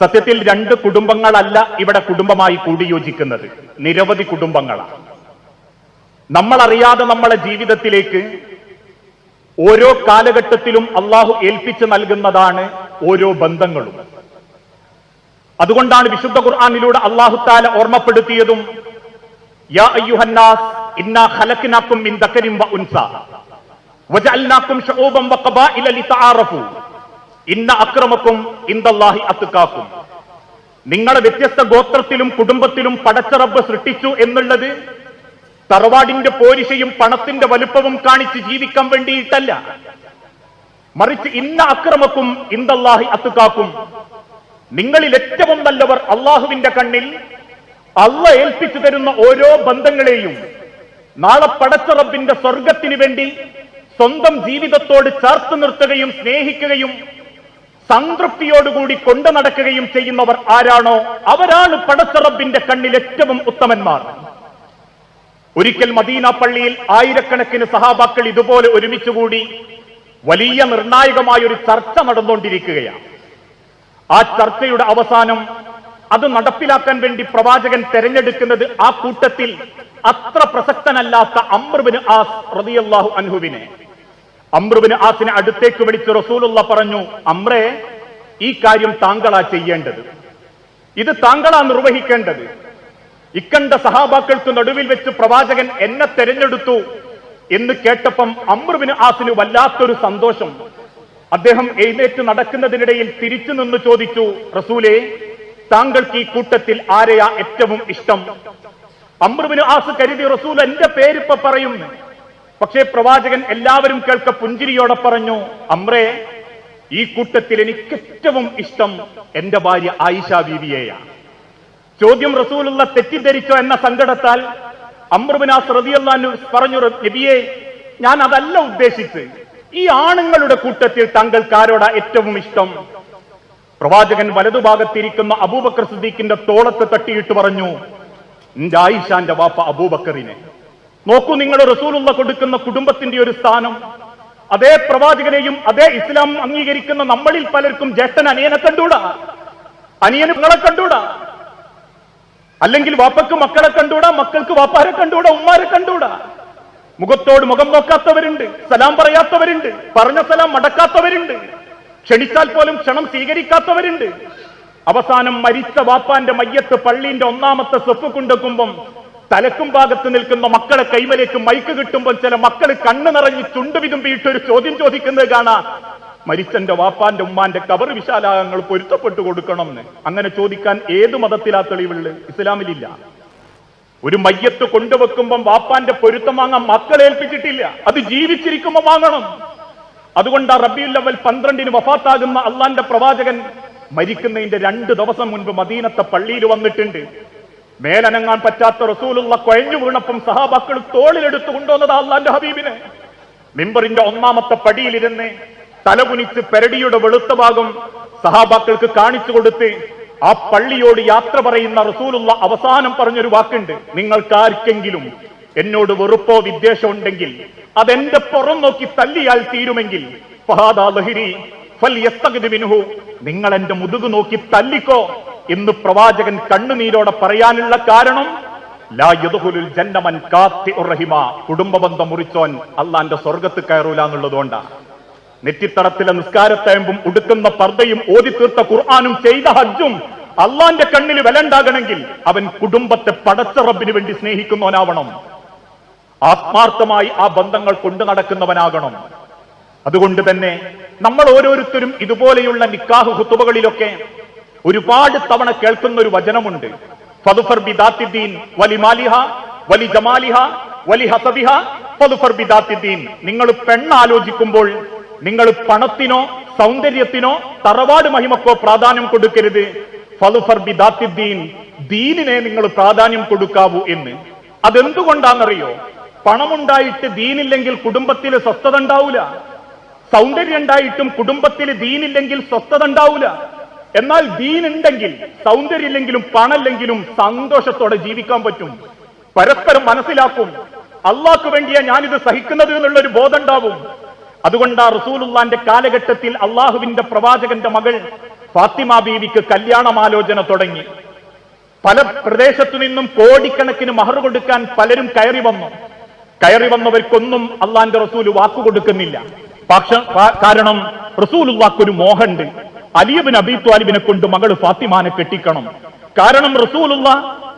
സത്യത്തിൽ രണ്ട് കുടുംബങ്ങളല്ല ഇവിടെ കുടുംബമായി കൂടിയോജിക്കുന്നത്. നിരവധി കുടുംബങ്ങളാണ് നമ്മളറിയാതെ നമ്മളെ ജീവിതത്തിലേക്ക് ഓരോ കാലഘട്ടത്തിലും അള്ളാഹു ഏൽപ്പിച്ചു നൽകുന്നതാണ് ഓരോ ബന്ധങ്ങളും. അതുകൊണ്ടാണ് വിശുദ്ധ ഖുർആാനിലൂടെ അള്ളാഹു താല ഓർമ്മപ്പെടുത്തിയതും യാ ഇന്നാ മിൻ ദക്കരിൻ വ ഉൻസ ലിതആറഫു. ഇന്ന അക്രമക്കും ഇന്ദല്ലാഹി അത്തുക്കാക്കും നിങ്ങളെ വ്യത്യസ്ത ഗോത്രത്തിലും കുടുംബത്തിലും പടച്ചറബ് സൃഷ്ടിച്ചു എന്നുള്ളത് തറവാടിന്റെ പോരിശയും പണത്തിന്റെ വലുപ്പവും കാണിച്ച് ജീവിക്കാൻ വേണ്ടിയിട്ടല്ല. മറിച്ച് ഇന്ന അക്രമക്കും ഇന്ദല്ലാഹി അത്തുക്കാക്കും നിങ്ങളിൽ ഏറ്റവും നല്ലവർ അള്ളാഹുവിന്റെ കണ്ണിൽ അള്ള ഏൽപ്പിച്ചു തരുന്ന ഓരോ ബന്ധങ്ങളെയും നാളെ പടച്ചറബിന്റെ സ്വർഗത്തിനു വേണ്ടി സ്വന്തം ജീവിതത്തോട് ചേർത്ത് നിർത്തുകയും സ്നേഹിക്കുകയും സംതൃപ്തിയോടുകൂടി കൊണ്ടു നടക്കുകയും ചെയ്യുന്നവർ ആരാണോ അവരാണ് പടച്ച കണ്ണിൽ ഏറ്റവും ഉത്തമന്മാർ. ഒരിക്കൽ മദീന പള്ളിയിൽ ആയിരക്കണക്കിന് സഹാബാക്കൾ ഇതുപോലെ ഒരുമിച്ചുകൂടി വലിയ നിർണായകമായ ഒരു ചർച്ച നടന്നുകൊണ്ടിരിക്കുകയാണ്. ആ ചർച്ചയുടെ അവസാനം അത് നടപ്പിലാക്കാൻ വേണ്ടി പ്രവാചകൻ തെരഞ്ഞെടുക്കുന്നത് ആ കൂട്ടത്തിൽ അത്ര പ്രസക്തനല്ലാത്ത അമ്രുബിന് ആസ് റതിയല്ലാഹു അൻഹുവിനെ. അമ്രുബിന് ആസിനെ അടുത്തേക്ക് വിളിച്ച് റസൂലുള്ള പറഞ്ഞു അമ്രേ ഈ കാര്യം താങ്കളാ ചെയ്യേണ്ടത്. ഇത് താങ്കളാ നിർവഹിക്കേണ്ടത്. ഇക്കണ്ട സഹാബാക്കൾക്ക് നടുവിൽ വെച്ച് പ്രവാചകൻ എന്നെ തെരഞ്ഞെടുത്തു എന്ന് കേട്ടപ്പം അമ്രുബിന് ആസിന് വല്ലാത്തൊരു സന്തോഷം. അദ്ദേഹം എഴുന്നേറ്റ് നടക്കുന്നതിനിടയിൽ തിരിച്ചു നിന്ന് ചോദിച്ചു റസൂലെ താങ്കൾക്ക് ഈ കൂട്ടത്തിൽ ആരെയാ ഏറ്റവും ഇഷ്ടം? അമ്രുബിന് ആസ് കരുതി റസൂൽ എന്റെ പേരിപ്പ പറയുന്നു പക്ഷേ പ്രവാചകൻ എല്ലാവരും കേൾക്ക പുഞ്ചിരിയോടെ പറഞ്ഞു അമ്രേ ഈ കൂട്ടത്തിൽ എനിക്ക് ഏറ്റവും ഇഷ്ടം എന്റെ ഭാര്യ ആയിഷ ബീവിയെയാണ് ചോദ്യം റസൂലുള്ള തെറ്റിദ്ധരിച്ചോ എന്ന സങ്കടത്താൽ അമ്രുബിനാസ് റതിയല്ലാന്നു പറഞ്ഞു നബിയെ ഞാൻ അതല്ല ഉദ്ദേശിച്ച് ഈ ആണുങ്ങളുടെ കൂട്ടത്തിൽ താങ്കൾക്ക് ആരോടാ ഏറ്റവും ഇഷ്ടം? പ്രവാചകൻ വലതുഭാഗത്തിരിക്കുന്ന അബൂബക്കർ സുദ്ദീഖിന്റെ തോളത്ത് തട്ടിയിട്ട് പറഞ്ഞു എന്റെ ആയിഷാന്റെ വാപ്പ അബൂബക്കറിനെ. നോക്കൂ നിങ്ങൾ റസൂലുള്ള കൊടുക്കുന്ന കുടുംബത്തിന്റെ ഒരു സ്ഥാനം. അതേ പ്രവാചകനെയും അതേ ഇസ്ലാം അംഗീകരിക്കുന്ന നമ്മളിൽ പലർക്കും ജ്യേഷ്ഠൻ അനിയനെ കണ്ടൂടാ അനിയന് നിങ്ങളെ കണ്ടൂടാ അല്ലെങ്കിൽ വാപ്പക്ക് മക്കളെ കണ്ടൂടാ മക്കൾക്ക് വാപ്പാരെ കണ്ടൂടാ ഉമ്മാരെ കണ്ടൂടാ മുഖത്തോട് മുഖം നോക്കാത്തവരുണ്ട് സലാം പറയാത്തവരുണ്ട് പറഞ്ഞ സലാം മടക്കാത്തവരുണ്ട് ക്ഷണിച്ചാൽ പോലും ക്ഷണം സ്വീകരിക്കാത്തവരുണ്ട്. അവസാനം മരിച്ച വാപ്പാന്റെ മയ്യത്ത് പള്ളീന്റെ ഒന്നാമത്തെ സ്വപ്പ് കൊണ്ടെക്കുമ്പം തലക്കും ഭാഗത്ത് നിൽക്കുന്ന മക്കളെ കൈമലേക്ക് മൈക്ക് കിട്ടുമ്പോൾ ചില മക്കൾ കണ്ണു നിറഞ്ഞ് ചുണ്ടു വിതുമ്പിയിട്ട് ഒരു ചോദ്യം ചോദിക്കുന്നത് കാണാ. മരിച്ചന്റെ വാപ്പാന്റെ ഉമ്മാന്റെ കബർ വിശാലാകങ്ങൾ പൊരുത്തപ്പെട്ടു കൊടുക്കണം എന്ന്. അങ്ങനെ ചോദിക്കാൻ ഏത് മതത്തിലാ തെളിവുള്ളു ഇസ്ലാമിലില്ല. ഒരു മയ്യത്ത് കൊണ്ടുവെക്കുമ്പം വാപ്പാന്റെ പൊരുത്തം വാങ്ങാൻ മക്കളെ ഏൽപ്പിച്ചിട്ടില്ല. അത് ജീവിച്ചിരിക്കുമ്പോ വാങ്ങണം. അതുകൊണ്ട് ആ റബിയുൽ അവൽ പന്ത്രണ്ടിന് വഫാത്താകുന്ന അള്ളാന്റെ പ്രവാചകൻ മരിക്കുന്നതിന്റെ രണ്ട് ദിവസം മുൻപ് മദീനത്തെ പള്ളിയിൽ വന്നിട്ടുണ്ട്. മേലനങ്ങാൻ പറ്റാത്ത റസൂലുള്ള കൊഴഞ്ഞു വീണപ്പം സഹാബാക്കൾ തോളിലെടുത്തു കൊണ്ടുവന്നത് അള്ളാന്റെ ഹബീബിനെ. മിമ്പറിന്റെ ഒന്നാമത്തെ പടിയിലിരുന്ന് തലകുനിച്ച് പെരടിയുടെ വെളുത്ത ഭാഗം സഹാബാക്കൾക്ക് കാണിച്ചു കൊടുത്ത് ആ പള്ളിയോട് യാത്ര പറയുന്ന റസൂലുള്ള അവസാനം പറഞ്ഞൊരു വാക്കുണ്ട്. നിങ്ങൾക്കാർക്കെങ്കിലും എന്നോട് വെറുപ്പോ വിദ്വേഷം ഉണ്ടെങ്കിൽ അതെന്റെ പുറം നോക്കി തല്ലിയാൽ തീരുമെങ്കിൽ. നിങ്ങൾ എന്റെ മുതുകു നോക്കി തല്ലിക്കോ. എന്ന് പ്രവാചകൻ കണ്ണുനീരോടെ പറയാനുള്ള കാരണം ലാ യദ്ഖുലുൽ ജന്ന മൻ കാത്തിഉർ റഹിമ. കുടുംബ ബന്ധം മുറിച്ചോൻ അള്ളാന്റെ സ്വർഗത്ത് കയറൂല എന്നുള്ളതുകൊണ്ടാണ് നെറ്റിത്തടത്തിലെ നിസ്കാരത്തേമ്പും ഉടുക്കുന്ന പർദ്ദയും ഓതിത്തീർത്ത തീർത്ത ഖുർആാനും ചെയ്ത ഹജ്ജും അള്ളാന്റെ കണ്ണിൽ വിലണ്ടാകണമെങ്കിൽ അവൻ കുടുംബത്തെ പടച്ച റബ്ബിന് വേണ്ടി സ്നേഹിക്കുന്നവനാവണം. ആത്മാർത്ഥമായി ആ ബന്ധങ്ങൾ കൊണ്ടു നടക്കുന്നവനാകണം. അതുകൊണ്ട് തന്നെ നമ്മൾ ഓരോരുത്തരും ഇതുപോലെയുള്ള നിക്കാഹ് ഹുത്തുബകളിലൊക്കെ ഒരുപാട് തവണ കേൾക്കുന്ന ഒരു വചനമുണ്ട്. ഫതുഫർ ബിദാത്തിദ്ദീൻ വലി മാലിഹ വലി ജമാലിഹ വലി ഫതുഫർ നിങ്ങൾ പെണ്ണാലോചിക്കുമ്പോൾ നിങ്ങൾ പണത്തിനോ സൗന്ദര്യത്തിനോ തറവാട് മഹിമക്കോ പ്രാധാന്യം കൊടുക്കരുത്. ഫലുഫർ ബിദാത്തിദ്ദീൻ ദീനിനെ നിങ്ങൾ പ്രാധാന്യം കൊടുക്കാവൂ എന്ന്. അതെന്തുകൊണ്ടാണെന്നറിയോ? പണമുണ്ടായിട്ട് ദീനില്ലെങ്കിൽ കുടുംബത്തിൽ സ്വസ്ഥത ഉണ്ടാവൂല. സൗന്ദര്യം ഉണ്ടായിട്ടും കുടുംബത്തിൽ ദീനില്ലെങ്കിൽ സ്വസ്ഥത ഉണ്ടാവൂല. എന്നാൽ ദീനുണ്ടെങ്കിൽ സൗന്ദര്യമില്ലെങ്കിലും പണല്ലെങ്കിലും സന്തോഷത്തോടെ ജീവിക്കാൻ പറ്റും. പരസ്പരം മനസ്സിലാക്കും അള്ളാഹ്ക്ക് വേണ്ടിയാ ഞാനിത് സഹിക്കുന്നത് എന്നുള്ളൊരു ബോധം ഉണ്ടാവും അതുകൊണ്ട് ആ റസൂലുള്ളാന്റെ കാലഘട്ടത്തിൽ അള്ളാഹുവിന്റെ പ്രവാചകന്റെ മകൾ ഫാത്തിമ ബീവിക്ക് കല്യാണമാലോചന തുടങ്ങി. പല പ്രദേശത്തു നിന്നും കോടിക്കണക്കിന് മഹർ കൊടുക്കാൻ പലരും കയറി വന്നു. കയറി വന്നവർക്കൊന്നും അള്ളാന്റെ റസൂൽ വാക്കു കൊടുക്കുന്നില്ല പക്ഷ കാരണം റസൂലുള്ളാക്കൊരു മോഹമുണ്ട്. അലിയബിൻ അബി ത്വാലിബിനെ കൊണ്ട് മകൾ ഫാത്തിമാനെ കെട്ടിക്കണം. കാരണം റസൂലുള്ള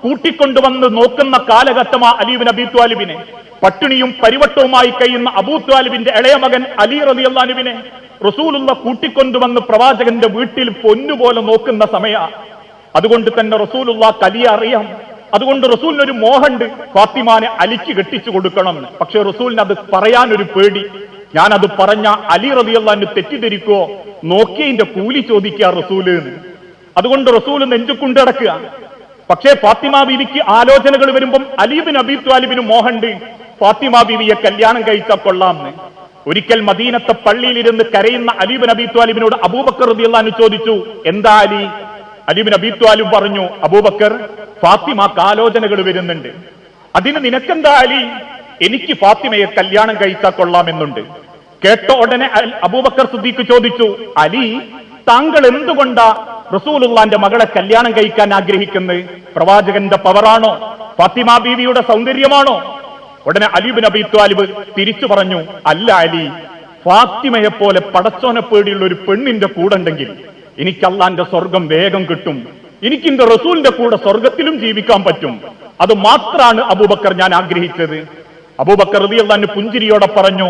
കൂട്ടിക്കൊണ്ടുവന്ന് നോക്കുന്ന കാലഘട്ടമാ അലിബിൻ അബി ത്വാലിബിനെ. പട്ടിണിയും പരിവട്ടവുമായി കഴിയുന്ന അബൂ ത്വാലിബിന്റെ ഇളയ മകൻ അലി റലി അള്ളാനുവിനെ റസൂലുള്ള കൂട്ടിക്കൊണ്ടുവന്ന് പ്രവാചകന്റെ വീട്ടിൽ പൊന്നുപോലെ നോക്കുന്ന സമയ. അതുകൊണ്ട് തന്നെ റസൂലുള്ള കലിയ അറിയാം. അതുകൊണ്ട് റസൂലിന് ഒരു മോഹണ്ട് ഫാത്തിമാനെ അലിച്ചു കെട്ടിച്ചു കൊടുക്കണം. പക്ഷെ റസൂലിന് അത് പറയാനൊരു പേടി. ഞാനത് പറഞ്ഞ അലി റതിയല്ലാന്ന് തെറ്റിദ്ധരിക്കോ? നോക്കിയതിന്റെ കൂലി ചോദിക്കുക റസൂൽ. അതുകൊണ്ട് റസൂൽ നെഞ്ചുകൊണ്ട് കിടക്കുക. പക്ഷേ ഫാത്തിമ ബീവിക്ക് ആലോചനകൾ വരുമ്പം അലീബിൻ അബീബ് ത്വാലിബിന് മോഹണ്ട് ഫാത്തിമ ബീവിയെ കല്യാണം കഴിച്ച കൊള്ളാം ഒരിക്കൽ മദീനത്തെ പള്ളിയിലിരുന്ന് കരയുന്ന അലീബിൻ അബീബ് ത്വാലിബിനോട് അബൂബക്കർ റളിയല്ലാഹു ചോദിച്ചു എന്താ അലി? അലീബിൻ അബീബ് ത്വാലിബ് പറഞ്ഞു അബൂബക്കർ ഫാത്തിമാക്ക് ആലോചനകൾ വരുന്നുണ്ട്. അതിന് നിനക്കെന്താ അലി? എനിക്ക് ഫാത്തിമയെ കല്യാണം കഴിച്ചാൽ കൊള്ളാമെന്നുണ്ട്. കേട്ട ഉടനെ അബൂബക്കർ സുദ്ദീഖ് ചോദിച്ചു അലി താങ്കൾ എന്തുകൊണ്ടാ റസൂലുള്ളാന്റെ മകളെ കല്യാണം കഴിക്കാൻ ആഗ്രഹിക്കുന്നത്? പ്രവാചകന്റെ പവറാണോ? ഫാത്തിമ ബീവിയുടെ സൗന്ദര്യമാണോ? ഉടനെ അലിബിൻ അബി ത്വാലിബ് തിരിച്ചു പറഞ്ഞു അല്ല അലി ഫാത്തിമയെ പോലെ പടച്ചോനെ പേടിയുള്ള ഒരു പെണ്ണിന്റെ കൂടെ ഉണ്ടെങ്കിൽ എനിക്ക് അള്ളാന്റെ സ്വർഗം വേഗം കിട്ടും. എനിക്ക് എന്റെ റസൂലിന്റെ കൂടെ സ്വർഗത്തിലും ജീവിക്കാൻ പറ്റും. അത് മാത്രമാണ് അബൂബക്കർ ഞാൻ ആഗ്രഹിച്ചത്. അബൂബക്കർ തന്നെ പുഞ്ചിരിയോടെ പറഞ്ഞു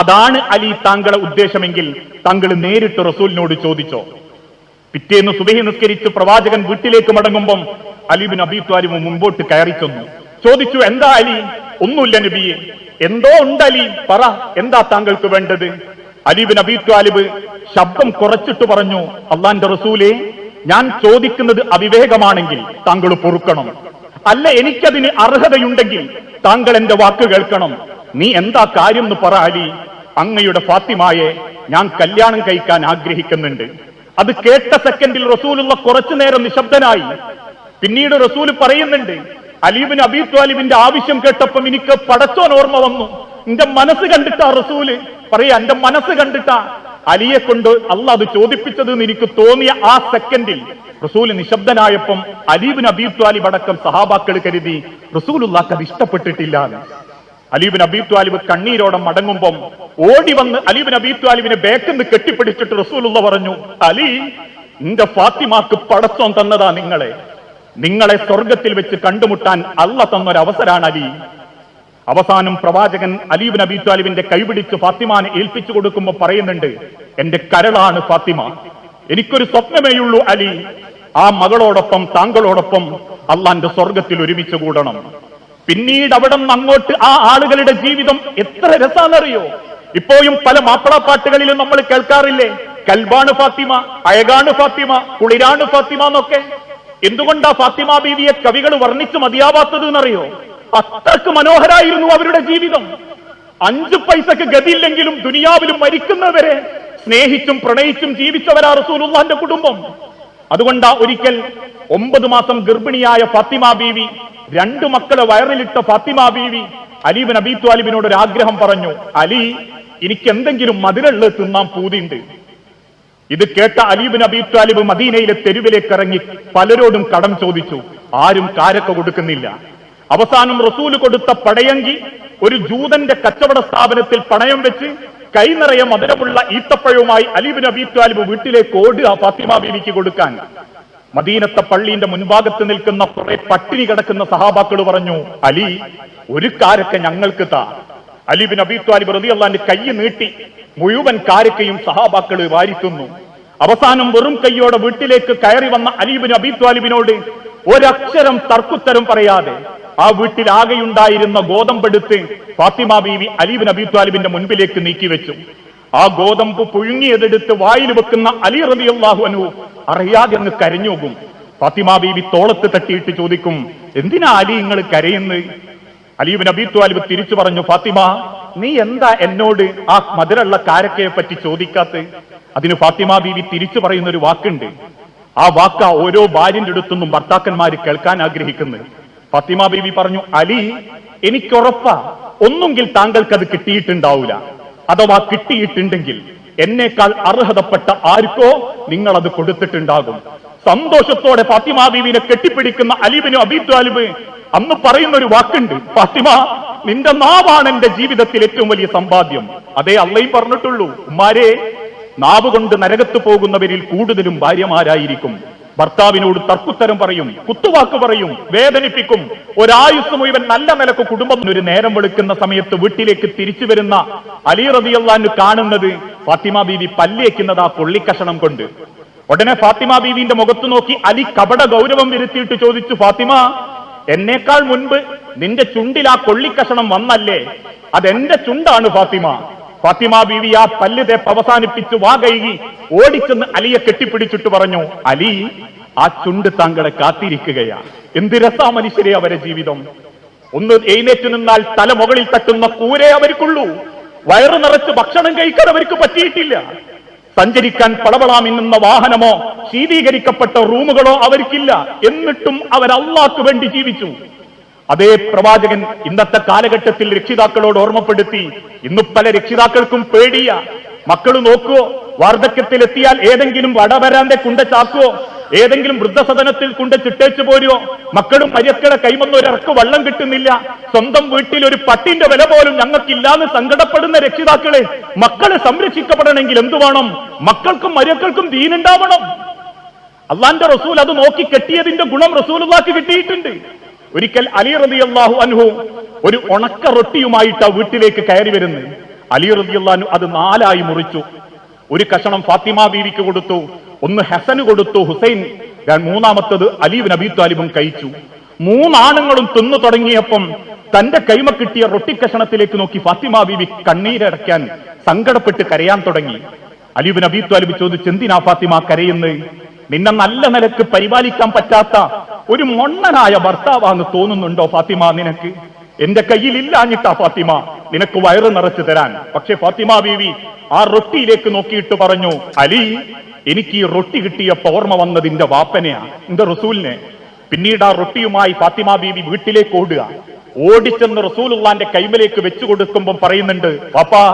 അതാണ് അലി താങ്കളെ ഉദ്ദേശമെങ്കിൽ താങ്കൾ നേരിട്ട് റസൂലിനോട് ചോദിച്ചോ. പിറ്റേന്ന് സുബഹി നിസ്കരിച്ച് പ്രവാചകൻ വീട്ടിലേക്ക് മടങ്ങുമ്പം അലിബിൻ അബി മുമ്പോട്ട് കയറി ചെന്നു. ചോദിച്ചു എന്താ അലി? ഒന്നുമില്ല നബിയെ. എന്തോ ഉണ്ട് അലി? പറ എന്താ താങ്കൾക്ക് വേണ്ടത്? അലിബിൻ അബി ത്വാലിബ് ശബ്ദം കുറച്ചിട്ട് പറഞ്ഞു അള്ളാന്റെ റസൂലെ ഞാൻ ചോദിക്കുന്നത് അവിവേകമാണെങ്കിൽ താങ്കൾ പൊറുക്കണം. അല്ല എനിക്കതിന് അർഹതയുണ്ടെങ്കിൽ താങ്കൾ എന്റെ വാക്ക് കേൾക്കണം. നീ എന്താ കാര്യം എന്ന് പറ അങ്ങയുടെ ഫാത്തിമായെ ഞാൻ കല്യാണം കഴിക്കാൻ ആഗ്രഹിക്കുന്നുണ്ട്. അത് കേട്ട സെക്കൻഡിൽ റസൂലുള്ള കുറച്ചു നേരം നിശബ്ദനായി. പിന്നീട് റസൂൽ പറയുന്നുണ്ട് അലീബിൻ അബീ ത്വാലിബിന്റെ ആവശ്യം കേട്ടപ്പം എനിക്ക് പടച്ചോൻ ഓർമ്മ വന്നു. എന്റെ മനസ്സ് കണ്ടിട്ടാ റസൂൽ. പറയാ എന്റെ മനസ്സ് കണ്ടിട്ടാ അലിയെ കൊണ്ട് അല്ല അത് ചോദിപ്പിച്ചത് എന്ന് എനിക്ക് തോന്നിയ ആ സെക്കൻഡിൽ റസൂൽ നിശബ്ദനായപ്പം അലീബിൻ അബീബ് ത്വാലിബ് അടക്കം സഹാബാക്കൾ കരുതി റസൂലുള്ളാക്ക് അത് ഇഷ്ടപ്പെട്ടിട്ടില്ല അലീബിൻ അബീബ് ത്വാലിബ് കണ്ണീരോടെ മടങ്ങുമ്പം ഓടി വന്ന് അലീബിൻ അബീബ് ത്വാലിബിനെ ബേക്കെന്ന് കെട്ടിപ്പിടിച്ചിട്ട് റസൂലുള്ള പറഞ്ഞു അലി നിന്റെ ഫാത്തിമാക്ക് പടച്ചോൻ തന്നതാ നിങ്ങളെ. നിങ്ങളെ സ്വർഗത്തിൽ വെച്ച് കണ്ടുമുട്ടാൻ അല്ല തന്നൊരവസരാണ് അലി. അവസാനം പ്രവാചകൻ അലീബ് നബി താലിബിന്റെ കൈപിടിച്ച് ഫാത്തിമാനെ ഏൽപ്പിച്ചു കൊടുക്കുമ്പോൾ പറയുന്നുണ്ട് എന്റെ കരളാണ് ഫാത്തിമ. എനിക്കൊരു സ്വപ്നമേയുള്ളൂ അലി. ആ മകളോടൊപ്പം താങ്കളോടൊപ്പം അള്ളാന്റെ സ്വർഗത്തിൽ ഒരുമിച്ച് കൂടണം. പിന്നീട് അവിടെ നിന്ന് അങ്ങോട്ട് ആ ആളുകളുടെ ജീവിതം എത്ര രസാന്നറിയോ? ഇപ്പോഴും പല മാപ്പിളപ്പാട്ടുകളിലും നമ്മൾ കേൾക്കാറില്ലേ കൽബാണ് ഫാത്തിമ അയകാണ് ഫാത്തിമ കുളിരാണ് ഫാത്തിമ എന്നൊക്കെ. എന്തുകൊണ്ടാ ഫാത്തിമ ബീവിയെ കവികൾ വർണിച്ച് മതിയാവാത്തത് എന്നറിയോ? അത്രയ്ക്ക് മനോഹരായിരുന്നു അവരുടെ ജീവിതം. അഞ്ചു പൈസക്ക് ഗതിയില്ലെങ്കിലും ദുനിയാവിലും മരിക്കുന്നവരെ സ്നേഹിച്ചും പ്രണയിച്ചും ജീവിച്ചവരാ റസൂലുള്ളാന്റെ കുടുംബം. അതുകൊണ്ടാ ഒരിക്കൽ ഒമ്പത് മാസം ഗർഭിണിയായ ഫാത്തിമ ബീവി രണ്ടു മക്കളെ വയറിലിട്ട ഫാത്തിമ ബീവി അലീബിൻ അബീ ത്വാലിബിനോട് ഒരു ആഗ്രഹം പറഞ്ഞു അലി എനിക്ക് എന്തെങ്കിലും മധുരള്ള തിന്നാൻ പൂതിയുണ്ട്. ഇത് കേട്ട അലീബിൻ അബീ ത്വാലിബ് മദീനയിലെ തെരുവിലേക്ക് ഇറങ്ങി പലരോടും കടം ചോദിച്ചു. ആരും കാരക്ക കൊടുക്കുന്നില്ല. അവസാനം റസൂൽ കൊടുത്ത പടയങ്കി ഒരു ജൂതന്റെ കച്ചവട സ്ഥാപനത്തിൽ പണയം വെച്ച് കൈ നിറയെ മധുരമുള്ള ഈത്തപ്പഴവുമായി അലീബിൻ അബീ ത്വാലിബ് വീട്ടിലേക്ക് ഓടുക ഫാത്തിമ ബീവിക്ക് കൊടുക്കാൻ. മദീനത്തെ പള്ളിന്റെ മുൻഭാഗത്ത് നിൽക്കുന്ന കുറെ പട്ടിണി കിടക്കുന്ന സഹാബാക്കൾ പറഞ്ഞു അലി ഒരു കാരൊക്കെ ഞങ്ങൾക്ക് താ. അലിബിൻ അബി ത്വാലിബ് റതി അള്ളാന്റെ കൈ നീട്ടി മുഴുവൻ കാരക്കയും സഹാബാക്കൾ വാരിത്തുന്നു. അവസാനം വെറും കയ്യോടെ വീട്ടിലേക്ക് കയറി വന്ന അലീബിൻ അബി ത്വാലിബിനോട് ഒരക്ഷരം തർക്കുത്തരം പറയാതെ ആ വീട്ടിൽ ആകെയുണ്ടായിരുന്ന ഗോതമ്പെടുത്ത് ഫാത്തിമ ബീവി അലീബ് നബി ത്വാലിബിന്റെ മുൻപിലേക്ക് നീക്കിവെച്ചു ആ ഗോതമ്പ് പുഴുങ്ങിയതെടുത്ത് വായിൽ വെക്കുന്ന അലി റബി അള്ളാഹുവനു അറിയാതെ അങ്ങ് കരഞ്ഞോകും. ഫാത്തിമ ബീവി തോളത്ത് തട്ടിയിട്ട് ചോദിക്കും എന്തിനാ അലി നിങ്ങൾ കരയുന്നത് അലീബ് നബി ത്വാലിബ് തിരിച്ചു പറഞ്ഞു ഫാത്തിമ നീ എന്താ എന്നോട് ആ മധുരള്ള കാരക്കയെ പറ്റി ചോദിക്കാത്ത? അതിന് ഫാത്തിമ ബീവി തിരിച്ചു പറയുന്ന ഒരു വാക്കുണ്ട് ആ വാക്ക ഓരോ ഭാര്യന്റെ അടുത്തുനിന്നും ഭർത്താക്കന്മാർ കേൾക്കാൻ ആഗ്രഹിക്കുന്നത്. ഫാത്തിമ ബീവി പറഞ്ഞു അലി എനിക്കുറപ്പാ ഒന്നുകിൽ താങ്കൾക്ക് അത് കിട്ടിയിട്ടുണ്ടാവില്ല അഥവാ കിട്ടിയിട്ടുണ്ടെങ്കിൽ എന്നേക്കാൾ അർഹതപ്പെട്ട ആർക്കോ നിങ്ങൾ അത് കൊടുത്തിട്ടുണ്ടാകും. സന്തോഷത്തോടെ ഫാത്തിമ ബീവിനെ കെട്ടിപ്പിടിക്കുന്ന അലീബിന് അബീദ്വാലിബ് അന്ന് പറയുന്ന ഒരു വാക്കുണ്ട് ഫാത്തിമ നിന്റെ നാവാണ് എന്റെ ജീവിതത്തിൽ ഏറ്റവും വലിയ സമ്പാദ്യം. അതേ അള്ളയും പറഞ്ഞിട്ടുള്ളൂ ഉമ്മാരെ നാവ് കൊണ്ട് നരകത്ത് പോകുന്നവരിൽ കൂടുതലും ഭാര്യമാരായിരിക്കും. ഭർത്താവിനോട് തർക്കുത്തരം പറയും കുത്തുവാക്ക് പറയും വേദനിപ്പിക്കും. ഒരായുസ് മുഴുവൻ നല്ല നിലയ്ക്ക് കുടുംബം ഒരു നേരം വെളുക്കുന്ന സമയത്ത് വീട്ടിലേക്ക് തിരിച്ചു വരുന്ന അലി റതിയല്ലാന്ന് കാണുന്നത് ഫാത്തിമ ബീവി പല്ലേക്കുന്നത് ആ പൊള്ളിക്കഷണം കൊണ്ട്. ഉടനെ ഫാത്തിമ ബീവിന്റെ മുഖത്ത് നോക്കി അലി കപട ഗൗരവം വരുത്തിയിട്ട് ചോദിച്ചു ഫാത്തിമ എന്നേക്കാൾ മുൻപ് നിന്റെ ചുണ്ടിൽ ആ കൊള്ളിക്കഷണം വന്നല്ലേ? അതെന്റെ ചുണ്ടാണ് ഫാത്തിമ. ഫാത്തിമ ബീവി ആ പല്ല് തേപ്പ് അവസാനിപ്പിച്ച് വാ കഴുകി ഓടിച്ചെന്ന് അലിയെ കെട്ടിപ്പിടിച്ചിട്ട് പറഞ്ഞു അലി ആ ചുണ്ട് താങ്കളെ കാത്തിരിക്കുകയാണ് എന്ത് രസാ മനുഷ്യരെ അവരെ ജീവിതം. ഒന്ന് എഴുന്നേറ്റ് നിന്നാൽ തല മുകളിൽ തട്ടുന്ന കൂരേ അവർക്കുള്ളൂ. വയറു നിറച്ച് ഭക്ഷണം കഴിക്കാൻ അവർക്ക് പറ്റിയിട്ടില്ല. സഞ്ചരിക്കാൻ പളവളാമിന്നുന്ന വാഹനമോ ശീതീകരിക്കപ്പെട്ട റൂമുകളോ അവർക്കില്ല. എന്നിട്ടും അവർ അള്ളാക്ക് വേണ്ടി ജീവിച്ചു. അതേ പ്രവാചകൻ ഇന്നത്തെ കാലഘട്ടത്തിൽ രക്ഷിതാക്കളോട് ഓർമ്മപ്പെടുത്തി ഇന്ന് പല രക്ഷിതാക്കൾക്കും പേടിയ. മക്കൾ നോക്കുവോ വാർദ്ധക്യത്തിലെത്തിയാൽ ഏതെങ്കിലും വടവരാന്റെ കുണ്ട ചാക്കുവോ ഏതെങ്കിലും വൃദ്ധസദനത്തിൽ കൊണ്ട് ചിട്ടേച്ചു പോരുവോ മക്കളും മര്യക്കളെ കൈമന്ന ഒരിറക്ക് വള്ളം കിട്ടുന്നില്ല. സ്വന്തം വീട്ടിൽ ഒരു പട്ടിന്റെ വില പോലും ഞങ്ങൾക്കില്ലാന്ന് സങ്കടപ്പെടുന്ന രക്ഷിതാക്കളെ മക്കളെ സംരക്ഷിക്കപ്പെടണമെങ്കിൽ എന്തു വേണം? മക്കൾക്കും മര്യക്കൾക്കും ദീനുണ്ടാവണം. അള്ളാന്റെ റസൂൽ അത് നോക്കി കെട്ടിയതിന്റെ ഗുണം റസൂലുള്ളാക്ക് കിട്ടിയിട്ടുണ്ട്. ഒരിക്കൽ അലി റബി അള്ളാഹു അൻഹു ഒരു ഉണക്ക റൊട്ടിയുമായിട്ട് വീട്ടിലേക്ക് കയറി വരുന്നു. അലി റബി അള്ളാഹു അത് നാലായി മുറിച്ചു. ഒരു കഷണം ഫാത്തിമ ബീവിക്ക് കൊടുത്തു ഒന്ന് ഹസന് കൊടുത്തു ഹുസൈൻ മൂന്നാമത്തത് അലീബ് നബി താലിബും കഴിച്ചു. മൂന്നാണുങ്ങളും തിന്നു തുടങ്ങിയപ്പം തന്റെ കൈമ കിട്ടിയ റൊട്ടിക്കഷണത്തിലേക്ക് നോക്കി ഫാത്തിമ ബീവി കണ്ണീരടയ്ക്കാൻ സങ്കടപ്പെട്ട് കരയാൻ തുടങ്ങി. അലീബ് നബി താലിബ് ചോദിച്ചു എന്തിനാ ഫാത്തിമ കരയുന്നത് നിന്നെ നല്ല നിലയ്ക്ക് പരിപാലിക്കാൻ പറ്റാത്ത ഒരു മൊണ്ണനായ ഭർത്താവാന്ന് തോന്നുന്നുണ്ടോ ഫാത്തിമ നിനക്ക്? എന്റെ കയ്യിൽ ഇല്ലാഞ്ഞിട്ടാ ഫാത്തിമ. നിനക്ക് വയറ് നിറച്ചു തരാൻ. പക്ഷെ ഫാത്തിമ ബീവി ആ റൊട്ടിയിലേക്ക് നോക്കിയിട്ട് പറഞ്ഞു അലി എനിക്ക് ഈ റൊട്ടി കിട്ടിയപ്പോ ഓർമ്മ വന്നതിന്റെ വാപ്പനെയാ എന്റെ റസൂലിനെ. പിന്നീട് ആ റൊട്ടിയുമായി ഫാത്തിമ ബീവി വീട്ടിലേക്ക് ഓടുക. ഓടിച്ചെന്ന് റസൂലുള്ളാന്റെ കൈമലേക്ക് വെച്ചു കൊടുക്കുമ്പോൾ പറയുന്നുണ്ട് പാപ്പാ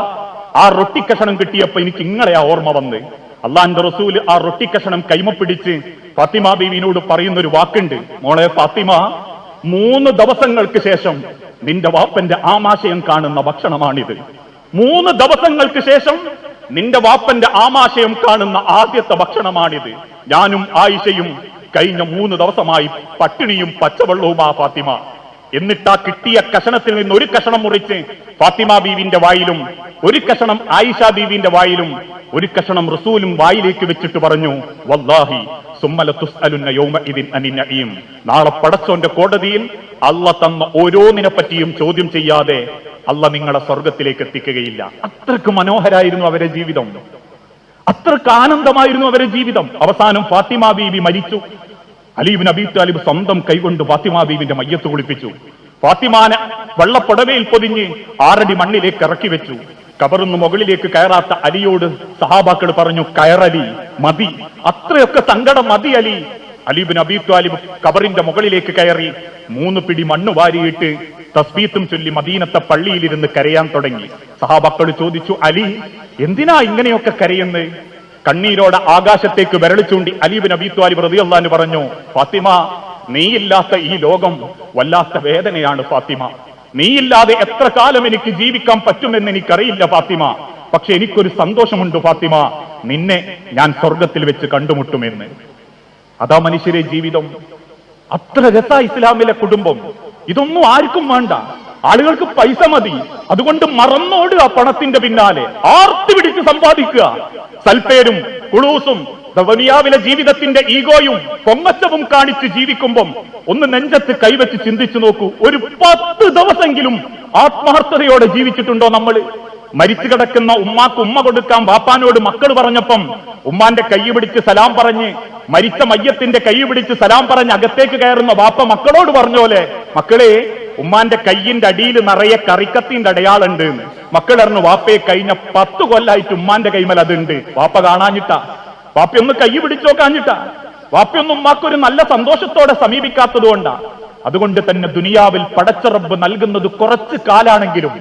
ആ റൊട്ടി കഷണം കിട്ടിയപ്പോ എനിക്ക് ഇങ്ങളെയാ ഓർമ്മ വന്ന്. അള്ളാന്റെ റസൂൽ ആ റൊട്ടി കഷണം കൈമപ്പിടിച്ച് ഫാത്തിമ ബീവിനോട് പറയുന്ന ഒരു വാക്കുണ്ട്. മോളെ ഫാത്തിമ മൂന്ന് ദിവസങ്ങൾക്ക് ശേഷം നിന്റെ വാപ്പന്റെ ആമാശയം കാണുന്ന ഭക്ഷണമാണിത്. മൂന്ന് ദിവസങ്ങൾക്ക് ശേഷം നിന്റെ വാപ്പന്റെ ആമാശയം കാണുന്ന ആദ്യത്തെ ഭക്ഷണമാണിത്. ഞാനും ആയിഷയും കഴിഞ്ഞ മൂന്ന് ദിവസമായി പട്ടിണിയും പച്ചവെള്ളവും ആ ഫാത്തിമ. എന്നിട്ട് ആ കിട്ടിയ കഷണത്തിൽ നിന്ന് ഒരു കഷണം മുറിച്ച് ഫാത്തിമ ബീവിന്റെ വായിലും ഒരു കഷണം ആയിഷ ബീവിന്റെ വായിലും ഒരു കഷണം റസൂലും വായിലേക്ക് വെച്ചിട്ട് പറഞ്ഞു വല്ലാഹി നാളെ പടച്ചോന്റെ കോടതിയിൽ അല്ല തന്ന ഓരോന്നിനെ പറ്റിയും ചോദ്യം ചെയ്യാതെ അല്ല നിങ്ങളെ സ്വർഗത്തിലേക്ക് എത്തിക്കുകയില്ല. അത്രയ്ക്ക് മനോഹരായിരുന്നു അവരെ ജീവിതം. അത്രയ്ക്ക് ആനന്ദമായിരുന്നു അവരെ ജീവിതം. അവസാനം ഫാത്തിമ ബീവി മരിച്ചു. അലീബിൻ അബീ താലിബ് സ്വന്തം കൈകൊണ്ട് ഫാത്തിമ ബീബിന്റെ മയ്യത്ത് കുളിപ്പിച്ചു. ഫാത്തിമാനെ വെള്ളപ്പുടവയിൽ പൊതിഞ്ഞ് ആറടി മണ്ണിലേക്ക് ഇറക്കി വെച്ചു. കബറുന്ന് മുകളിലേക്ക് കയറാത്ത അലിയോട് സഹാബാക്കൾ പറഞ്ഞു കയറലി മതി. അത്രയൊക്കെ സങ്കടം മതി അലി. അലീബിൻ അബീ താലിബ് കബറിന്റെ മുകളിലേക്ക് കയറി മൂന്ന് പിടി മണ്ണ് വാരിയിട്ട് തസ്ബീത്തും ചൊല്ലി മദീനത്തെ പള്ളിയിലിരുന്ന് കരയാൻ തുടങ്ങി. സഹാബാക്കൾ ചോദിച്ചു അലി എന്തിനാ ഇങ്ങനെയൊക്കെ കരയുന്നത് കണ്ണീരോടെ ആകാശത്തേക്ക് വിരളി ചൂണ്ടി നബി ത്വാലിബ് റളിയല്ലാഹു പറഞ്ഞു ഫാത്തിമ നീയില്ലാത്ത ഈ ലോകം വല്ലാത്ത വേദനയാണ് ഫാത്തിമ. നീയില്ലാതെ എത്ര കാലം എനിക്ക് ജീവിക്കാൻ പറ്റുമെന്ന് എനിക്കറിയില്ല ഫാത്തിമ. പക്ഷെ എനിക്കൊരു സന്തോഷമുണ്ട് ഫാത്തിമ. നിന്നെ ഞാൻ സ്വർഗത്തിൽ വെച്ച് കണ്ടുമുട്ടുമെന്ന്. അതാ മനുഷ്യരെ ജീവിതം. അത്ര രസ ഇസ്ലാമിലെ കുടുംബം. ഇതൊന്നും ആർക്കും വേണ്ട. ആളുകൾക്ക് പൈസ മതി. അതുകൊണ്ട് മറന്നോടുക പണത്തിന്റെ പിന്നാലെ. ആർത്തി പിടിച്ച് സമ്പാദിക്കുക. സൽപ്പേരും കുളൂസും ദവനിയാവിലെ ജീവിതത്തിന്റെ ഈഗോയും പൊങ്ങച്ചവും കാണിച്ച് ജീവിക്കുമ്പം ഒന്ന് നെഞ്ചത്ത് കൈവച്ച് ചിന്തിച്ചു നോക്കൂ. ഒരു പത്ത് ദിവസമെങ്കിലും ആത്മാർത്ഥതയോടെ ജീവിച്ചിട്ടുണ്ടോ നമ്മൾ? മരിച്ചു കിടക്കുന്ന ഉമ്മാക്ക് ഉമ്മ കൊടുക്കാൻ വാപ്പാനോട് മക്കൾ പറഞ്ഞപ്പം ഉമ്മാന്റെ കൈ പിടിച്ച് സലാം പറഞ്ഞ് മരിച്ച മയ്യത്തിന്റെ കൈ പിടിച്ച് സലാം പറഞ്ഞ് അകത്തേക്ക് കയറുന്ന വാപ്പ മക്കളോട് പറഞ്ഞോലെ മക്കളെ ഉമ്മാന്റെ കയ്യിന്റെ അടിയിൽ നിറയെ കറിക്കത്തിന്റെ അടയാളുണ്ട് മക്കൾ അറിഞ്ഞു വാപ്പയെ കഴിഞ്ഞ പത്ത് കൊല്ലായിട്ട് ഉമ്മാന്റെ കൈമൽ അതുണ്ട്. വാപ്പ കാണാഞ്ഞിട്ടാ. വാപ്പയൊന്ന് കൈ പിടിച്ചോ കാഞ്ഞിട്ടാ വാപ്പയൊന്നും ഉമ്മാക്കൊരു നല്ല സന്തോഷത്തോടെ സമീപിക്കാത്തത് കൊണ്ടാ. അതുകൊണ്ട് തന്നെ ദുനിയാവിൽ പടച്ചറബ് നൽകുന്നത് കുറച്ച് കാലാണെങ്കിലും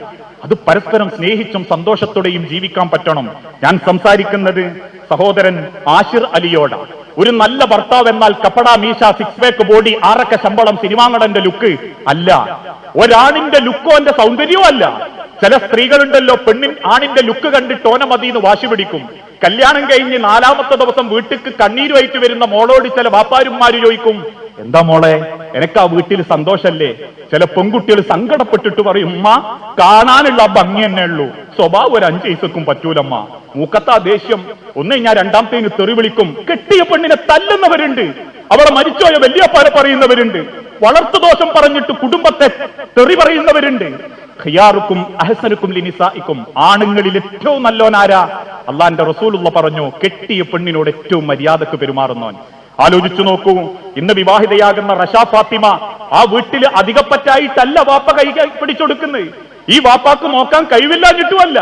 അത് പരസ്പരം സ്നേഹിച്ചും സന്തോഷത്തോടെയും ജീവിക്കാൻ പറ്റണം. ഞാൻ സംസാരിക്കുന്നത് സഹോദരൻ ആഷിർ അലിയോട. ഒരു നല്ല ഭർത്താവ് എന്നാൽ കപ്പട മീശ സിക്സ് പേക്ക് ബോഡി ആറക്ക ശമ്പളം സിനിമാങ്ങടന്റെ ലുക്ക് അല്ല. ഒരാണിന്റെ ലുക്കോ എന്റെ സൗന്ദര്യവും അല്ല. ചില സ്ത്രീകളുണ്ടല്ലോ പെണ്ണിൻ ആണിന്റെ ലുക്ക് കണ്ടിട്ട് ഓന മതിന്ന് വാശി പിടിക്കും. കല്യാണം കഴിഞ്ഞ് നാലാമത്തെ ദിവസം വീട്ടിക്ക് കണ്ണീരുമായിട്ട് വരുന്ന മോളോട് ചില വാപ്പാരുമാര് ചോദിക്കും എന്താ മോളെ എനക്ക് ആ വീട്ടിൽ സന്തോഷല്ലേ? ചില പെൺകുട്ടികൾ സങ്കടപ്പെട്ടിട്ട് പറയും ഉമ്മ കാണാനുള്ള ഭംഗി തന്നെ ഉള്ളൂ. സ്വഭാവം ഒരു അഞ്ച് വയസ്സക്കും പറ്റൂലമ്മ. മൂക്കത്താ ദേഷ്യം. ഒന്ന് ഞാൻ രണ്ടാമത്തേന് തെറി വിളിക്കും. കെട്ടിയ പെണ്ണിനെ തല്ലുന്നവരുണ്ട്. അവിടെ മരിച്ചോയ വലിയപ്പാര പറയുന്നവരുണ്ട്. വളർത്തു ദോഷം പറഞ്ഞിട്ട് കുടുംബത്തെ തെറി പറയുന്നവരുണ്ട്. ഖിയാറുക്കും അഹസനുക്കും ലിനിസായിക്കും ആണുങ്ങളിൽ ഏറ്റവും നല്ലോനാരാ അള്ളാന്റെ റസൂലുള്ള പറഞ്ഞു കെട്ടിയ പെണ്ണിനോട് ഏറ്റവും മര്യാദയ്ക്ക് പെരുമാറുന്നവൻ. ആലോചിച്ചു നോക്കൂ. ഇന്ന് വിവാഹിതയാകുന്ന റഷാ ഫാത്തിമ ആ വീട്ടിൽ അധികപ്പറ്റായിട്ടല്ല വാപ്പ കൈ പിടിച്ചൊടുക്കുന്നത് ഈ വാപ്പാക്ക് നോക്കാൻ കഴിവില്ലാഞ്ഞിട്ടുമല്ല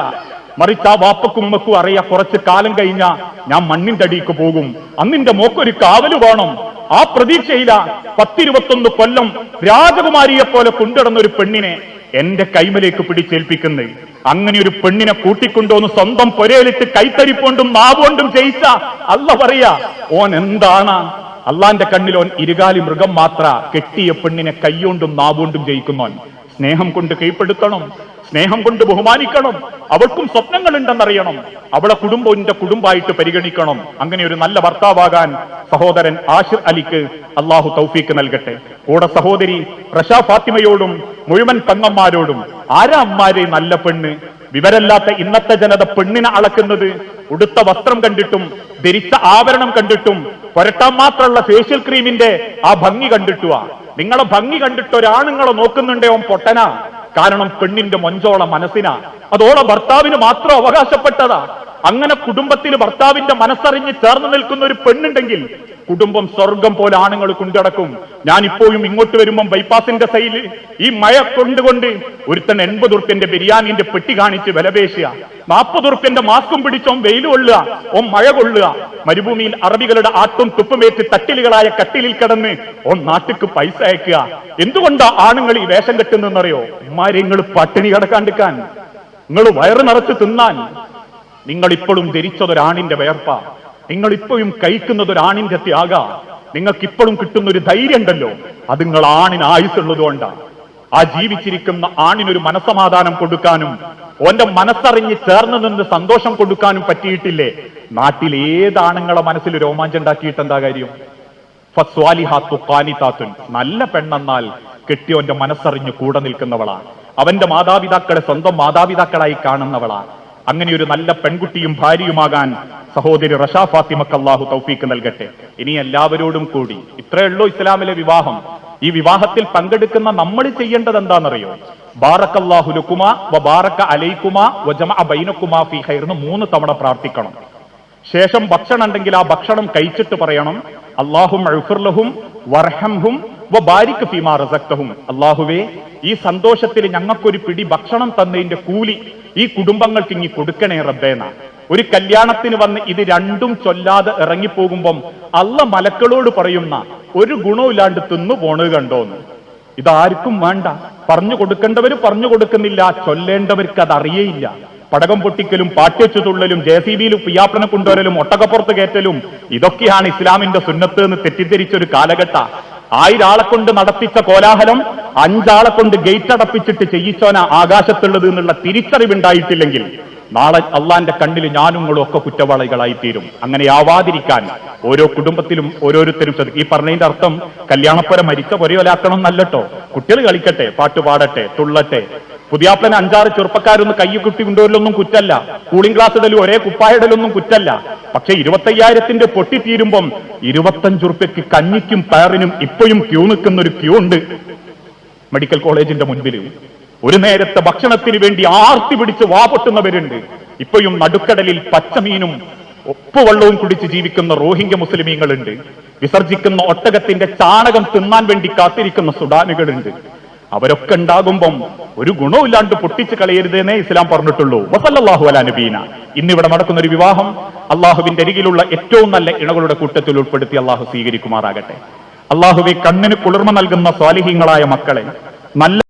മറിച്ച് ആ വാപ്പക്കും ഉമ്മക്കും അറിയാം കുറച്ച് കാലം കഴിഞ്ഞ ഞാൻ മണ്ണിന്റെ അടിക്ക് പോകും. അന്നിന്റെ മോക്കൊരു കാവൽ വേണം. ആ പ്രതീക്ഷയില പത്തിരുപത്തൊന്ന് കൊല്ലം രാജകുമാരിയെ പോലെ കൊണ്ടുവന്ന ഒരു പെണ്ണിനെ എന്റെ കൈമലേക്ക് പിടിച്ചേൽപ്പിക്കുന്നത് അങ്ങനെ ഒരു പെണ്ണിനെ കൂട്ടിക്കൊണ്ടുവന്ന് സ്വന്തം പൊരയിലിട്ട് കൈത്തരിപ്പോണ്ടും നാവുകൊണ്ടും ജയിച്ച അല്ല പറയാ. ഓൻ എന്താണ്? അള്ളാന്റെ കണ്ണിൽ ഓൻ ഇരുകാലി മൃഗം മാത്ര കെട്ടിയ പെണ്ണിനെ കൈകൊണ്ടും നാവുകൊണ്ടും ജയിക്കുന്നോൻ സ്നേഹം കൊണ്ട് കീഴ്പ്പെടുത്തണം സ്നേഹം കൊണ്ട് ബഹുമാനിക്കണം. അവൾക്കും സ്വപ്നങ്ങളുണ്ടെന്നറിയണം. അവളെ കുടുംബം കുടുംബമായിട്ട് പരിഗണിക്കണം. അങ്ങനെ ഒരു നല്ല ഭർത്താവാകാൻ സഹോദരൻ ആഷിർ അലിക്ക് അള്ളാഹു തൗഫീക്ക് നൽകട്ടെ. കൂടെ സഹോദരി റഷാ ഫാത്തിമയോടും മുഴുവൻ പെങ്ങന്മാരോടും ആരാ അമ്മാരെ നല്ല പെണ്ണ്? വിവരല്ലാത്ത ഇന്നത്തെ ജനത പെണ്ണിനെ അളക്കുന്നത് ഉടുത്ത വസ്ത്രം കണ്ടിട്ടും ധരിച്ച ആവരണം കണ്ടിട്ടും പുരട്ടാൻ മാത്രമുള്ള ഫേഷ്യൽ ക്രീമിന്റെ ആ ഭംഗി കണ്ടിട്ടുവാ. നിങ്ങളെ ഭംഗി കണ്ടിട്ട് ഒരാണുങ്ങളെ നോക്കുന്നുണ്ടേ ഓൻ പൊട്ടനാ. കാരണം പെണ്ണിന്റെ മൊഞ്ചോള മനസ്സിനാ. അതോളെ ഭർത്താവിന് മാത്രം അവകാശപ്പെട്ടതാ. അങ്ങനെ കുടുംബത്തിൽ ഭർത്താവിന്റെ മനസ്സറിഞ്ഞ് ചേർന്ന് നിൽക്കുന്ന ഒരു പെണ്ണുണ്ടെങ്കിൽ കുടുംബം സ്വർഗം പോലെ ആണുങ്ങൾ കൊണ്ടടക്കും. ഞാൻ ഇപ്പോഴും ഇങ്ങോട്ട് വരുമ്പം ബൈപ്പാസിന്റെ സൈഡിൽ ഈ മഴ കൊണ്ടുകൊണ്ട് ഒരുത്തൻ എൺപത് ഉറുപ്പ്യന്റെ ബിരിയാണിന്റെ പെട്ടി കാണിച്ച് വിലപേശുക നാൽപ്പത് ഉറുപ്പ്യന്റെ മാസ്കും പിടിച്ചോം വെയിൽ കൊള്ളുക. ഓം മഴ കൊള്ളുക. മരുഭൂമിയിൽ അറബികളുടെ ആട്ടും തുപ്പുമേറ്റ് തട്ടിലുകളായ കട്ടിലിൽ കിടന്ന് ഓൻ നാട്ടിക്ക് പൈസ അയക്കുക. എന്തുകൊണ്ടാ ആണുങ്ങൾ ഈ വേഷം കെട്ടുന്നറിയോ ഉമ്മാരെ നിങ്ങൾ പട്ടിണി കിടക്കാണ്ടിക്കാൻ നിങ്ങൾ വയറ് നിറച്ച് തിന്നാൻ. നിങ്ങൾ ഇപ്പോഴും ധരിച്ചതൊരാണിന്റെ വേർപ്പ. നിങ്ങൾ ഇപ്പോഴും കഴിക്കുന്നത് ഒരാണിന്റെ ത്യാഗ. നിങ്ങൾക്ക് ഇപ്പോഴും കിട്ടുന്ന ഒരു ധൈര്യം ഉണ്ടല്ലോ അത് നിങ്ങൾ ആണിന് ആയുസുള്ളതുകൊണ്ടാണ് ആ ജീവിച്ചിരിക്കുന്ന ആണിനൊരു മനസമാധാനം കൊടുക്കാനും ഓന്റെ മനസ്സറിഞ്ഞ് ചേർന്ന് നിന്ന് സന്തോഷം കൊടുക്കാനും പറ്റിയിട്ടില്ലേ? നാട്ടിൽ ഏതാണുങ്ങളെ മനസ്സിൽ രോമാഞ്ചം ഉണ്ടാക്കിയിട്ട് എന്താ കാര്യം. നല്ല പെണ്ണെന്നാൽ കെട്ടിയോന്റെ മനസ്സറിഞ്ഞ് കൂടെ നിൽക്കുന്നവളാണ് അവന്റെ മാതാപിതാക്കളെ സ്വന്തം മാതാപിതാക്കളായി കാണുന്നവളാണ് അങ്ങനെ ഒരു നല്ല പെൺകുട്ടിയും ഭാര്യയുമാകാൻ സഹോദരി റഷാ ഫാത്തിമക്ക് അള്ളാഹു തൗഫീക്ക് നൽകട്ടെ. ഇനി എല്ലാവരോടും കൂടി ഇത്രയേ ഉള്ളൂ ഇസ്ലാമിലെ വിവാഹം. ഈ വിവാഹത്തിൽ പങ്കെടുക്കുന്ന നമ്മൾ ചെയ്യേണ്ടത് എന്താണെന്നറിയോ? ബാറക്കല്ലാഹു ലുക്കുമ വ മൂന്ന് തവണ പ്രാർത്ഥിക്കണം. ശേഷം ഭക്ഷണം ഉണ്ടെങ്കിൽ ആ ഭക്ഷണം കഴിച്ചിട്ട് പറയണം. അള്ളാഹും അഴുഫുർലഹും വർഹംഹും വ ബാരിക് ഫീമാ അള്ളാഹുവേ ഈ സന്തോഷത്തിൽ ഞങ്ങൾക്കൊരു പിടി ഭക്ഷണം തന്നതിന്റെ കൂലി ഈ കുടുംബങ്ങൾക്ക് ഇങ്ങി കൊടുക്കണേ റബ്ബേന ഒരു കല്യാണത്തിന് വന്ന് ഇത് രണ്ടും ചൊല്ലാതെ ഇറങ്ങിപ്പോകുമ്പം അള്ള മലക്കളോട് പറയുന്ന ഒരു ഗുണമില്ലാണ്ട് തിന്നു പോണത് കണ്ടോന്ന് ഇതാർക്കും വേണ്ട. പറഞ്ഞു കൊടുക്കേണ്ടവര് പറഞ്ഞു കൊടുക്കുന്നില്ല ചൊല്ലേണ്ടവർക്ക് അത് അറിയേയില്ല. പടകം പൊട്ടിക്കലും പാട്ടിച്ചു തുള്ളലും ജെ സി ബിയിലും പിയാപ്പനെ കൊണ്ടുവരലും ഒട്ടകപ്പുറത്ത് കയറ്റലും ഇതൊക്കെയാണ് ഇസ്ലാമിന്റെ സുന്നത്ത് എന്ന് തെറ്റിദ്ധരിച്ചൊരു കാലഘട്ട. ആയിരാളെ കൊണ്ട് നടത്തിച്ച കോലാഹലം അഞ്ചാളെ കൊണ്ട് ഗേറ്റ് അടപ്പിച്ചിട്ട് ചെയ്യിച്ചോന ആകാശത്തുള്ളത് എന്നുള്ള തിരിച്ചറിവുണ്ടായിട്ടില്ലെങ്കിൽ നാളെ അള്ളാന്റെ കണ്ണിൽ ഞാനും നിങ്ങളും ഒക്കെ കുറ്റവാളികളായി തീരും അങ്ങനെ ആവാതിരിക്കാൻ ഓരോ കുടുംബത്തിലും ഓരോരുത്തരും ശ്രദ്ധിക്കും ഈ പറഞ്ഞതിന്റെ അർത്ഥം കല്യാണപ്പുര മരിച്ച പൊരയൊലാക്കണം എന്നല്ലട്ടോ. കുട്ടികൾ കളിക്കട്ടെ പാട്ട് പാടട്ടെ തുള്ളട്ടെ. പുതിയാപ്പന അഞ്ചാറ് ചെറുപ്പക്കാരൊന്ന് കൈ കുട്ടി കൊണ്ടുവരലൊന്നും കുറ്റല്ല. കൂളിംഗ് ഗ്ലാസ് ഇടലും ഒരേ കുപ്പായിടലൊന്നും കുറ്റല്ല. പക്ഷെ ഇരുപത്തയ്യായിരത്തിന്റെ പൊട്ടിത്തീരുമ്പം ഇരുപത്തഞ്ചു റുപ്യക്ക് കഞ്ഞിക്കും പയറിനും ഇപ്പോഴും ക്യൂ നിൽക്കുന്ന ഒരു ക്യൂ ഉണ്ട്. മെഡിക്കൽ കോളേജിന്റെ മുൻപിൽ ഒരു നേരത്തെ ഭക്ഷണത്തിന് വേണ്ടി ആർത്തി പിടിച്ച് വാപൊട്ടുന്നവരുണ്ട് ഇപ്പോഴും നടുക്കടലിൽ പച്ചമീനും ഉപ്പുവെള്ളവും കുടിച്ച് ജീവിക്കുന്ന റോഹിംഗ്യ മുസ്ലിമീങ്ങളുണ്ട്. വിസർജിക്കുന്ന ഒട്ടകത്തിന്റെ ചാണകം തിന്നാൻ വേണ്ടി കാത്തിരിക്കുന്ന സുഡാനുകളുണ്ട്. അവരൊക്കെ ഉണ്ടാകുമ്പം ഒരു ഗുണമില്ലാണ്ട് പൊട്ടിച്ച് കളയരുതെന്നേ ഇസ്ലാം പറഞ്ഞിട്ടുള്ളൂ. വസല്ലാഹു അല ഇന്നിവിടെ നടക്കുന്ന ഒരു വിവാഹം അള്ളാഹുവിന്റെ അരികിലുള്ള ഏറ്റവും നല്ല ഇണകളുടെ കൂട്ടത്തിൽ ഉൾപ്പെടുത്തി അള്ളാഹു സ്വീകരിക്കുമാറാകട്ടെ. അള്ളാഹുവെ കണ്ണിന് കുളിർമ നൽകുന്ന സ്വാലിഹ്യങ്ങളായ മക്കളെ നല്ല